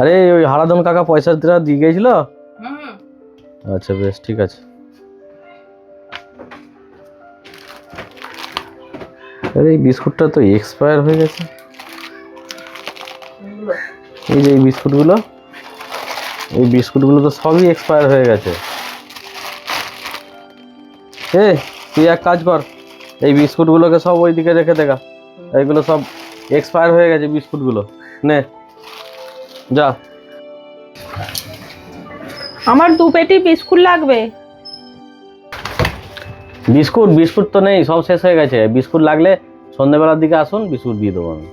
আরে ওই হারাধন কাকা পয়সা দিয়ে গিয়েছিল? আচ্ছা বেশ ঠিক আছে। আরে এই বিস্কুটটা তো এক্সপায়ার হয়ে গেছে। এই যে এই বিস্কুটগুলো এই বিস্কুটগুলো তো সবই এক্সপায়ার হয়ে গেছে। এ তুই এক কাজ কর এই বিস্কুটগুলোকে সব ওইদিকে রেখে দেখা এইগুলো সব এক্সপায়ার হয়ে গেছে বিস্কুটগুলো। নে। যা। আমার দু পেটি বিস্কুট লাগবে। বিস্কুট বিস্কুট তো নেই সব শেষ হয়ে গেছে। বিস্কুট লাগলে সন্ধ্যেবেলার দিকে আসুন বিস্কুট দিয়ে দেবো আমি।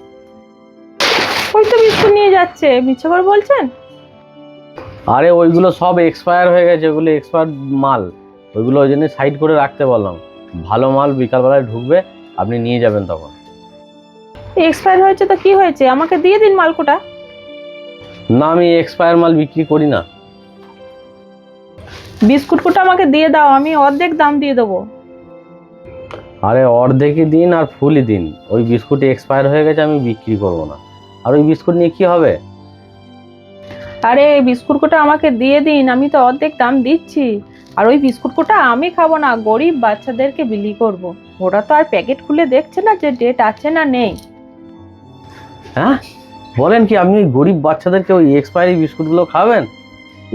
ওই তো বিস্কুট নিয়ে যাচ্ছে মিথ্যে করে বলছেন? আরে ওইগুলো সব এক্সপায়ার হয়ে গেছে ওগুলো এক্সপায়ার মাল। ওইগুলো ওই জন্য সাইড করে রাখতে বললাম। ভালো মাল বিকালবেলায় ঢুকবে আপনি নিয়ে যাবেন তখন। এক্সপায়ার হয়েছে তো কি হয়েছে? আমাকে দিয়ে দিন মালকোটা। না আমি এক্সপায়ার মাল বিক্রি করি না। বিস্কুট কোটা আমাকে দিয়ে দাও আমি অর্ধেক দাম দিয়ে দেবো। আরে অর্ধেকই দিন আর ফুলই দিন। ওই বিস্কুট এক্সপায়ার হয়ে গেছে আমি বিক্রি করব না। আর ওই বিস্কুট নিয়ে কি হবে? আরে বিস্কুট কোটা আমাকে দিয়ে দিন আমি তো অর্ধেক দাম দিচ্ছি। আর ওই বিস্কুট কোটা আমি খাব না গরিব বাচ্চাদেরকে বিলি করব। ওরা তো আর প্যাকেট খুলে দেখছে না যে ডেট আছে না নেই। হ্যাঁ? বলেন কি আপনি ওই গরিব বাচ্চাদেরকে ওই এক্সপায়ারি বিস্কুটগুলো খাবেন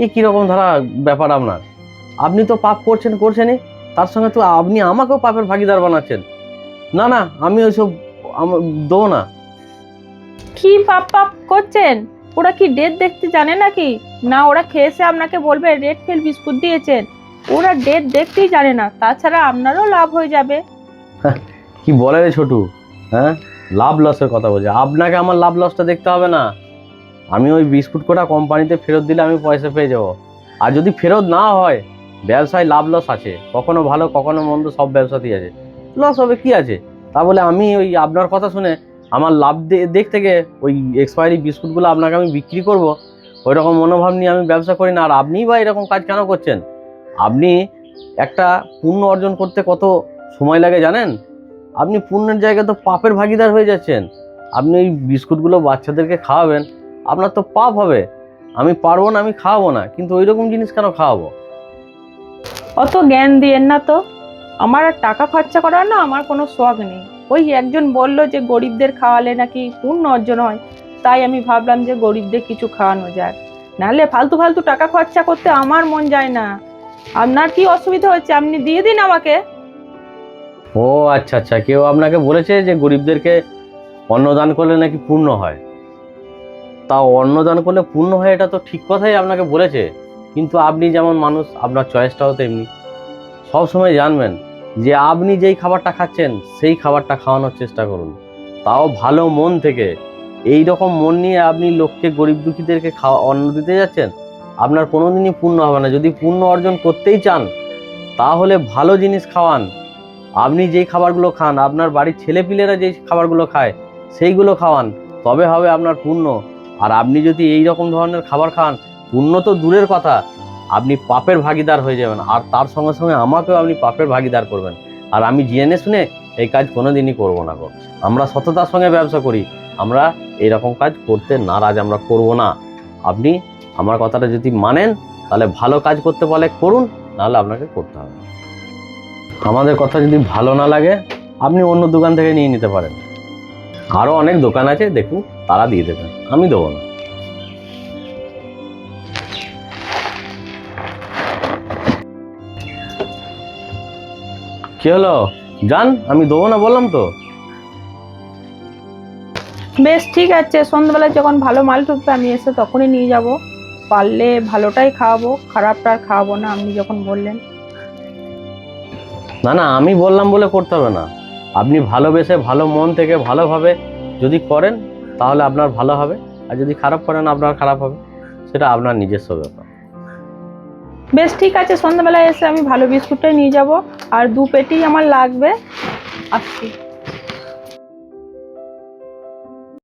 এ কীরকম ধারা ব্যাপার আপনার? আপনি তো পাপ করছেন করছেনই। তার সঙ্গে তো আপনি আমাকেও পাপের ভাগিদার বানাচ্ছেন। না না আমি ওইসব দেবো না। কি পাপ পাপ করছেন? ওরা কি ডেট দেখতে জানে নাকি? না ওরা খেয়েছে আপনাকে বলবে রেড ফেল বিস্কুট দিয়েছেন। ওরা ডেট দেখতেই জানে না তাছাড়া আপনারও লাভ হয়ে যাবে। কি বলে রে ছোটু হ্যাঁ? লাভ লসের কথা বলছি। আপনাকে আমার লাভ লসটা দেখতে হবে না। আমি ওই বিস্কুট কোটা কোম্পানিতে ফেরত দিলে আমি পয়সা পেয়ে যাব। আর যদি ফেরত না হয়, ব্যবসায় লাভ লস আছে। কখনো ভালো, কখনো মন্দ সব ব্যবসাতেই আছে। লস হবে কি আছে? তা বলে আমি ওই আপনার কথা শুনে আমার লাভ দে- দিক থেকে ওই এক্সপায়ারি বিস্কুটগুলো আপনাকে আমি বিক্রি করব ওই রকম মনোভাব নিয়ে আমি ব্যবসা করি না। আর আপনিই বা এরকম কাজ কেন করছেন? আপনি একটা পুণ্য অর্জন করতে কত সময় লাগে জানেন? আপনি পুণ্যের জায়গায় তো পাপের ভাগিদার হয়ে যাচ্ছেন। আপনি ওই বিস্কুটগুলো বাচ্চাদেরকে খাওয়াবেন, আপনার তো পাপ হবে। আমি পারব না, আমি খাওয়াবো না, কিন্তু ওই রকম জিনিস কেন খাওয়াবো? অত জ্ঞান দিয়েন না তো। আমার আর টাকা খরচা করার না আমার কোনো শখ নেই। ওই একজন বলল যে গরিবদের খাওয়ালে নাকি পূর্ণ অর্জন হয়, তাই আমি ভাবলাম যে গরিবদের কিছু খাওয়ানো যায় নাহলে ফালতু ফালতু টাকা খরচা করতে আমার মন যায় না। আপনার কি অসুবিধা হচ্ছে? আপনি দিয়ে দিন আমাকে। ও আচ্ছা আচ্ছা। কেউ আপনাকে বলেছে যে গরিবদেরকে অন্নদান করলে নাকি পূর্ণ হয়? তা অন্নদান করলে পূর্ণ হয়, এটা তো ঠিক কথাই আপনাকে বলেছে। কিন্তু আপনি যেমন মানুষ, আপনার চয়েসটাও তেমনি। সবসময় জানবেন যে আপনি যেই খাবারটা খাচ্ছেন, সেই খাবারটা খাওয়ানোর চেষ্টা করুন। তাও ভালো মন থেকে। এই রকম মন নিয়ে আপনি লোককে, গরিব দুঃখীদেরকে খাওয়া, অন্ন দিতে যাচ্ছেন, আপনার কোনোদিনই পূর্ণ হবে না। যদি পূর্ণ অর্জন করতেই চান, তাহলে ভালো জিনিস খাওয়ান। আপনি যেই খাবারগুলো খান, আপনার বাড়ির ছেলেপিলেরা যেই খাবারগুলো খায়, সেইগুলো খাওয়ান, তবে হবে আপনার পূর্ণ আর আপনি যদি এই রকম ধরনের খাবার খান পূর্ণ তো দূরের কথা, আপনি পাপের ভাগিদার হয়ে যাবেন। আর তার সঙ্গে সঙ্গে আমাকেও আপনি পাপের ভাগিদার করবেন। আর আমি জেনে শুনে এই কাজ কোনোদিনই করব না গো। আমরা সততার সঙ্গে ব্যবসা করি। আমরা এইরকম কাজ করতে নারাজ, আমরা করব না। আপনি আমার কথাটা যদি মানেন, তাহলে ভালো কাজ করতে পারলে করুন, নাহলে আপনাকে করতে হবে। আমাদের কথা যদি ভালো না লাগে, আপনি অন্য দোকান থেকে নিয়ে নিতে পারেন। আরও অনেক দোকান আছে, দেখুন, তারা দিয়ে দেবেন। আমি দেবো না। কি হলো? যান, আমি দেবো না বললাম তো। বেশ, ঠিক আছে। সন্ধ্যাবেলায় যখন ভালো মাল ঢুকবে, আমি এসে তখনই নিয়ে যাব। পারলে ভালোটাই খাওয়াবো, খারাপটা আর খাওয়াবো না, আপনি যখন বললেন। না না, আমি বললাম বলে করতে হবে না। আপনি ভালোবেসে ভালো মন থেকে ভালোভাবে যদি করেন, তাহলে আপনার ভালো হবে। আর যদি খারাপ করেন, আপনার খারাপ হবে। সেটা আপনার নিজস্ব ব্যাপার। বেশ, ঠিক আছে, সন্ধ্যাবেলায় এসে আমি ভালো বিস্কুটটাই নিয়ে যাব। আর দু পেটি আমার লাগবে। আসছি।